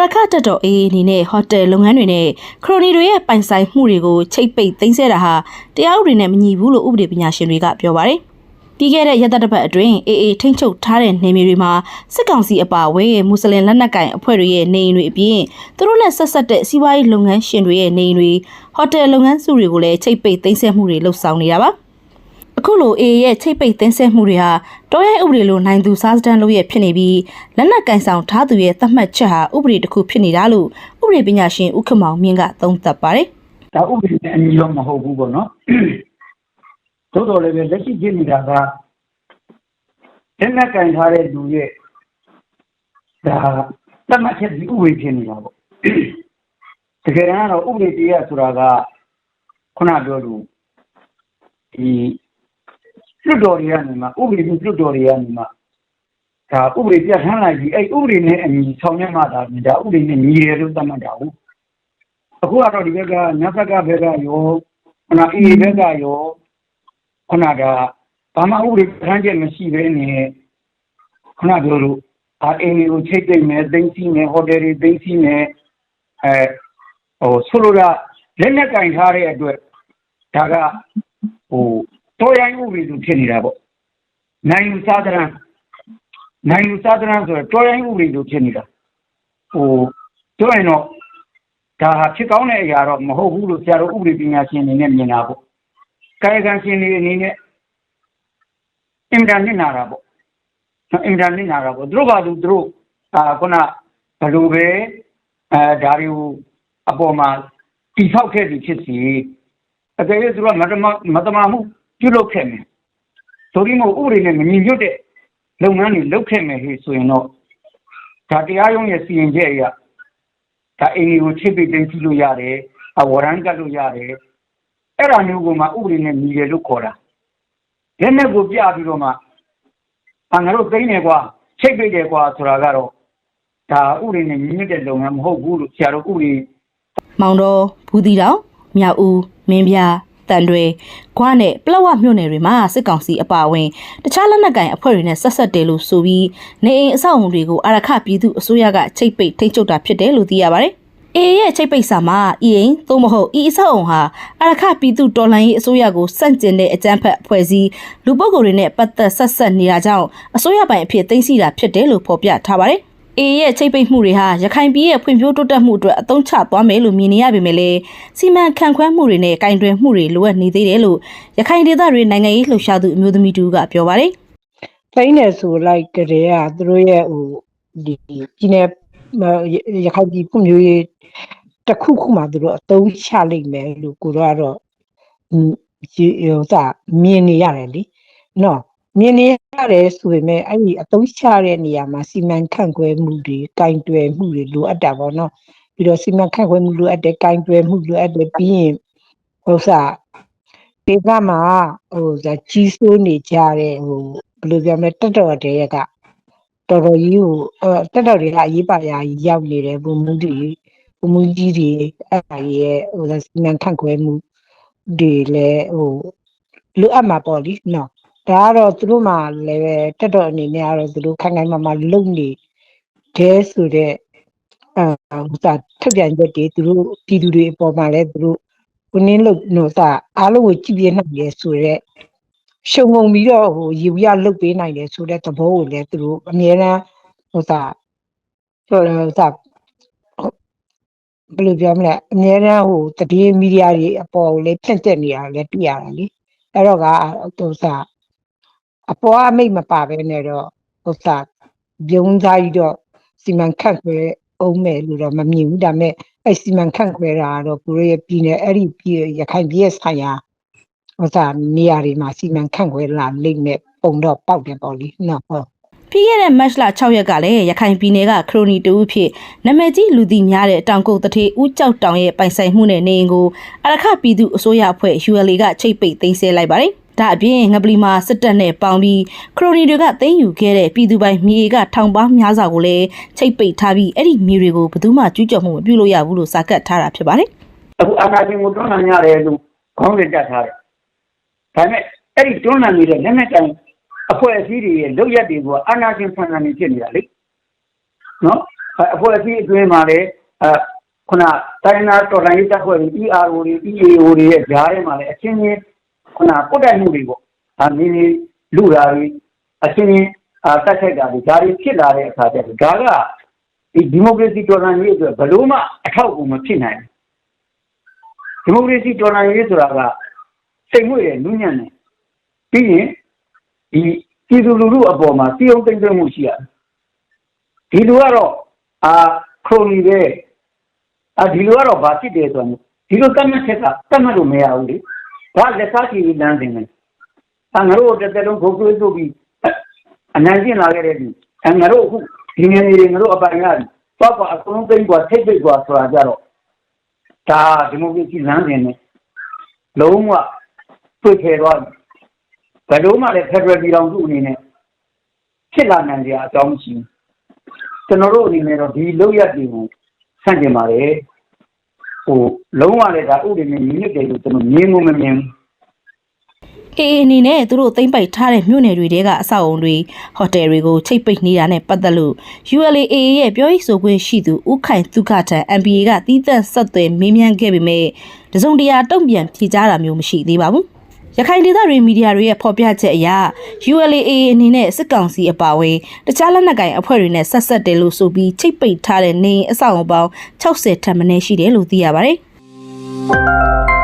ရခတက်တော်အေးအနေနဲ့ဟိုတယ်လုပ်ငန်းတွေနဲ့ခရိုနီတွေရဲ့ပိုင်ဆိုင်မှုတွေကိုချိတ်ပိတ်သိမ်းဆည်းတာဟာတရားဥပဒေနဲ့မညီဘူးလို့ဥပဒေပညာရှင်တွေကပြောပါတယ်။ပြီးခဲ့တဲ့ရက်သတ္တပတ်အတွင်းအေအေထိမ့်ချုပ်ထားတဲ့နေမြေတွေမှာစစ်ကောင်စီအပါအဝင်မွတ်စလင်လက်နက်ကိုင်အဖွဲ့တွေရဲ့နေအိမ်တွေအပြင်သူတို့နဲ့ဆက်ဆက်တဲ့စီးပွားရေးလုပ်ငန်းရှင်တွေရဲ့နေအိမ်တွေဟိုတယ်လုပ်ငန်းစုတွေကိုလည်းချိတ်ပိတ်သိမ်းဆည်းမှုတွေလှုပ်ဆောင်နေတာပါ။ အခုလို AA ရဲ့ချိတ်ပိတ်သိမ်းဆည်းမှုတွေဟာတောရိုင်းဥပဒေလိုနိုင်သူစားစတန်းလို့ရဖြစ်နေပြီးလက်နက်ကင်ဆောင်ထားသူရဲ့သတ်မှတ်ချက်ဟာဥပဒေတစ်ခုဖြစ်နေတာလို့ဥပဒေပညာရှင်ဦးခမောင်မြင့်ကသုံးသပ်ပါတယ်ဒါဥပဒေနဲ့အညီတော့မဟုတ်ဘူးပေါ့နော်သို့တော်လည်းပဲလက်ရှိဖြစ်နေတာကလက်နက်ကင်ထားတဲ့လူရဲ့ဒါတတ်မှတ်ချက်ဒီဥပဒေဖြစ်နေတာပေါ့တကယ်တမ်းတော့ဥပဒေတရားဆိုတာကခုနပြောလို့ဒီ လွတ်တော်တွေကနေမှဥပဒေပြုလွတ်တော်တွေကနေမှဒါဥပဒေပြဋ္ဌာန်းလိုက်ပြီးအဲ့ဥပဒေနဲ့အညီဆောင်ရွက်မှသာဒါဥပဒေနဲ့ညီတယ်လို့သတ်မှတ်တာဟုတ်အခုကတော့ဒီဘက်ကနတ်ဘက်ကဘက်ကရောခဏအေးဘက်ကရောခဏကဘာမှဥပဒေခံချက်မရှိဘဲနဲ့ခဏပြောလို့အာအေးကိုချိတ်ပိတ်မယ်သိမ်းစီးမယ်ဟိုတယ်တွေသိမ်းစီးမယ်အဲဟိုဆိုလိုတာလက်လက်ကင်ထားတဲ့အတွက်ဒါကဟို တော်ရိုင်းဥပဒေလိုဖြစ်နေတာပေါ့နိုင်လူစားတရံနိုင်လူစားတရံဆိုတော့တော်ရိုင်းဥပဒေလိုဖြစ်နေတာဟိုပြောရင်တော့ဒါဟာဖြစ်ကောင်းတဲ့အရာတော့မဟုတ်ဘူးလို့ဆရာတို့ဥပဒေပညာရှင်အနေနဲ့မြင်တာပေါ့။ကာယကံရှင်တွေအနေနဲ့အင်တာနက်နာတာပေါ့။အင်တာနက်နာတာပေါ့။သူတို့ကသူတို့အာခုနဘယ်လိုပဲအဲဒါတွေကိုအပေါ်မှာတိဆောက်ခဲ့သည်ဖြစ်စီအကယ်၍သူတို့ကမတမမတမမှု ပြုလုပ်ခဲ့မယ်။ဆိုပြီးမှဥပဒေနဲ့မညီညွတ်တဲ့လုပ်ငန်းတွေလုပ်ခဲ့မယ်ဟေ့ဆိုရင်တော့ဒါတရားရုံးရဲ့စီရင်ချက်အရဒါအိမ်တွေကိုချစ်ပိတ်သိမ်းကြည့်လို့ရတယ်အဝရန်ကတ်လို့ရတယ်အဲ့ဒါမျိုးကမှဥပဒေနဲ့ညီတယ်လို့ခေါ်တာလက်နဲ့ကိုပြပြီးတော့မှအာငါတို့သိနေကွာချိတ်ပိတ်တယ်ကွာဆိုတာကတော့ဒါဥပဒေနဲ့ညီညွတ်တဲ့လုပ်ငန်းမဟုတ်ဘူးလို့ဆရာတို့ဥပဒေ။မောင်တော်ဘူးတီတောင်မြောက်ဦးမင်းပြ တန်တွေခွားနဲ့ပလောဝမြို့နယ်တွေမှာစစ်ကောင်စီအပါအဝင်တခြားလက်နက်ကိုင်အဖွဲ့တွေနဲ့ဆက်ဆက်တယ်လို့ဆိုပြီးနေအိမ်အဆောက်အုံတွေကိုအရခပြည်သူအစိုးရကချိတ်ပိတ်ထိန်းချုပ်တာဖြစ်တယ်လို့သိရပါတယ်။ AA ရဲ့ချိတ်ပိတ်စာမှာအရင်သို့မဟုတ်ဤအဆောက်အုံဟာအရခပြည်သူတော်လှန်ရေးအစိုးရကိုစန့်ကျင်တဲ့အကြမ်းဖက်အဖွဲ့အစည်းလူပုဂ္ဂိုလ်တွေနဲ့ပတ်သက်ဆက်ဆက်နေတာကြောင့်အစိုးရပိုင်အဖြစ်သိမ်းဆီးတာဖြစ်တယ်လို့ဖော်ပြထားပါတယ်။ AA ရဲ့ချိတ်ပိတ်မှုတွေဟာရခိုင်ပြည်ရဲ့ဖွံ့ဖြိုးတိုးတက်မှုအတွက်အသုံးချသွားမယ်လို့မြင်နေရပေမဲ့လည်းစီမံခန့်ခွဲမှုတွေနဲ့ကင်တွယ်မှုတွေလိုအပ်နေသေးတယ်လို့ရခိုင်ဒေသတွေနိုင်ငံရေးလှုပ်ရှားသူအမျိုးသမီးတူကပြောပါတယ်ဖိနေဆိုလိုက်ကြတဲ့ကသူတို့ရဲ့ဟိုဒီပြည်နယ်မရခိုင်ပြည်ပုံမျိုးရေးတစ်ခုခုမှသူတို့အသုံးချလိမ့်မယ်လို့ကိုတော့ကတော့ဟိုဟိုသာမြင်နေရတယ်လीနော် မြင်နေရတယ်ဆိုပေမဲ့အဲ့ဒီအသုံးချတဲ့နေရာမှာစီမံခန့်ခွဲမှုတွေကင်တွယ်မှုတွေလိုအပ်တာပေါ့နော်ပြီးတော့စီမံခန့်ခွဲမှုလိုအပ်တယ်ကင်တွယ်မှုလိုအပ်တယ်ပြီးရင်ဟိုစားဒေသမှာဟိုစားကြီးစိုးနေကြတဲ့ဟိုဘယ်လိုပြောမလဲတက်တော်တဲ့ကတော်တော်ကြီးကိုအဲတက်တော်တွေကအရေးပါရာကြီးရောက်နေတယ်ဘုံမှုတွေဘုံမှုကြီးတွေအဲ့ဒါကြီးရဲ့ဟိုစီမံခန့်ခွဲမှုတွေလည်းဟိုလိုအပ်မှာပေါ့လीနော် ဒါကတော့သူတို့မှလည်းပဲတက်တော်အနေနဲ့ကတော့သူတို့ခိုင်ခိုင်မာမာလုံနေတယ်ဆိုတော့အဲဟိုသာထပ်ပြန်ချက်တွေသူတို့ပြည်သူတွေအပေါ်မှာလည်းသူတို့ကိုနင်းလို့တော့သာအားလုံးကိုကြည့်ပြနိုင်ရဲဆိုတော့ရှုံငုံပြီးတော့ဟိုရေဝရလုတ်ပေးနိုင်တယ်ဆိုတဲ့သဘောကိုလည်းသူတို့အမြဲတမ်းဟိုသာဟိုသာဘယ်လိုပြောမလဲအမြဲတမ်းဟိုတည်င်းမီဒီယာတွေအပေါ်ကိုလည်းဖြန့်ကျက်နေတာလည်းတွေ့ရတယ်လေအဲ့တော့ကဟိုသာ အပေါ်အမိတ်မပါဘဲနဲ့တော့ဟိုသာပြုံးစားပြီးတော့စီမံခန့်ခွဲအောင်မယ်လို့တော့မမြင်ဘူးဒါပေမဲ့အဲ့စီမံခန့်ခွဲတာကတော့ကိုရရဲ့ပြည်နယ်အဲ့ဒီပြည်ရခိုင်ပြည်ရဲ့ဆိုင်ရာဟိုစားနေရာတွေမှာစီမံခန့်ခွဲလာလိမ့်မဲ့ပုံတော့ပေါက်တယ်ပေါ့လေနော်ဟုတ်ပြီးခဲ့တဲ့မတ်လ6ရက်ကလည်းရခိုင်ပြည်နယ်ကခရိုနီတူအဖြစ်နာမည်ကြီးလူသိများတဲ့တောင်ကုတ်တထေဦးကြောက်တောင်ရဲ့ပိုင်ဆိုင်မှုနဲ့နေအိမ်ကိုအရခပြည်သူအစိုးရအဖွဲ့ ULA ကချိတ်ပိတ်သိမ်းဆည်းလိုက်ပါတယ်။ ဒါအပြင်ငပလီမှာစစ်တပ်နဲ့ပေါင်းပြီးခရိုနီတွေကသိမ်းယူခဲ့တဲ့ပြည်သူပိုင်မြေကထောင်ပေါင်းများစွာကိုလည်းချိတ်ပိတ်ထားပြီးအဲ့ဒီမြေတွေကိုဘယ်သူမှကျူးကျော်မှုမပြုလို့ရဘူးလို့စာကတ်ထားတာဖြစ်ပါတယ်အခုအာဏာရှင်ကိုတွန်းလှန်ရတယ်လို့ခေါင်းစဉ်တက်ထားတယ်ဒါပေမဲ့အဲ့ဒီတွန်းလှန်နေတဲ့လက်နက်တိုင်အဖွဲ့အစည်းတွေရဲ့လုပ်ရက်တွေကအာဏာရှင်ဆန်ဆန်နေဖြစ်နေတာလေနော်အဖွဲ့အစည်းအတွင်းမှာလည်းအဲခုနတိုင်းနာတော်တိုင်းရေးတပ်ဖွဲ့တွေ ERO တွေ EAO တွေရဲ့ဂျားထဲမှာလည်းအချင်းချင်း ခုနပုတ်တက်မှုတွေပေါ့။အမင်းကြီးလူတာတွေအချင်းချင်းအာတက်ခိုက်တာတွေဒါတွေဖြစ်လာတဲ့အခါကျတော့ဒါကဒီဒီမိုကရေစီတော်လှန်ရေးအတွက်ဘယ်လို့မှအထောက်အကူမဖြစ်နိုင်ဘူးဒီမိုကရေစီတော်လှန်ရေးဆိုတာကစိတ်ငွေ့ရဲ့နူးညံ့တယ်ပြီးရင်ဒီပြည်သူလူထုအပေါ်မှာစီအောင်သိမ့်သိမ့်မှုရှိရတယ်ဒီလူကတော့အာခရိုနီပဲအာဒီလူကတော့ဘာဖြစ်တယ်ဆိုတော့ဒီလိုတတ်မှတ်ချက်ကတတ်မှတ်လို့မရဘူးလေ ဒါလက်စားချီလမ်းတင်တယ်အငါတို့တစ်သက်လုံးခုတ်သွေးထုတ်ပြီးအနိုင်ကျင့်လာခဲ့တဲ့ဒီအငါတို့အခုဒီငယ်တွေငါတို့အပိုင်ရပြီပေါ့ကွာအကုန်လုံးသိမ့်ကွာထိတ်ပိတ်ကွာဆိုတာကြတော့ဒါဒီမိုကရေစီလမ်းတင်တယ်လုံးဝတွေ့ခဲသွားပြီဘယ်လိုမှလည်းဖက်ဒရယ်ပြည်တော်စုအနေနဲ့ဖြစ်လာနိုင်ကြအကြောင်းမရှိဘူးကျွန်တော်တို့အနေနဲ့တော့ဒီလောက်ရတွေကိုဆန့်ကျင်ပါတယ်ဟို လုံးဝလည်းဒါဥပဒေနဲ့ညီညွတ်တယ်လို့ကျွန်တော်မြင်မှုမမြင်ဘူးအေအေအနေနဲ့သူတို့သိမ့်ပိုက်ထားတဲ့မြို့နယ်တွေတဲကအဆောက်အုံတွေဟိုတယ်တွေကိုချိတ်ပိတ်နေတာနဲ့ပတ်သက်လို့ ULAA ရဲ့ပြောရေးဆိုခွင့်ရှိသူဦးခိုင်သုခထံ MPA ကတီးသန့်ဆက်သွယ်မေးမြန်းခဲ့ပေမဲ့တစုံတရာတုံ့ပြန်ဖြေကြားတာမျိုးမရှိသေးပါဘူး။ ရခိုင်ဒေသတွေမီဒီယာတွေရဲ့ဖော်ပြချက်အရ ULAA အနေနဲ့စစ်ကောင်စီအပါအဝင်တခြားလက်နက်ကိုင်အဖွဲ့တွေနဲ့ဆက်ဆက်တယ်လို့ဆိုပြီးချိတ်ပိတ်ထားတဲ့နေအိမ်အဆောက်အုံပေါင်း60ထပ်မင်းရှိတယ်လို့သိရပါတယ်။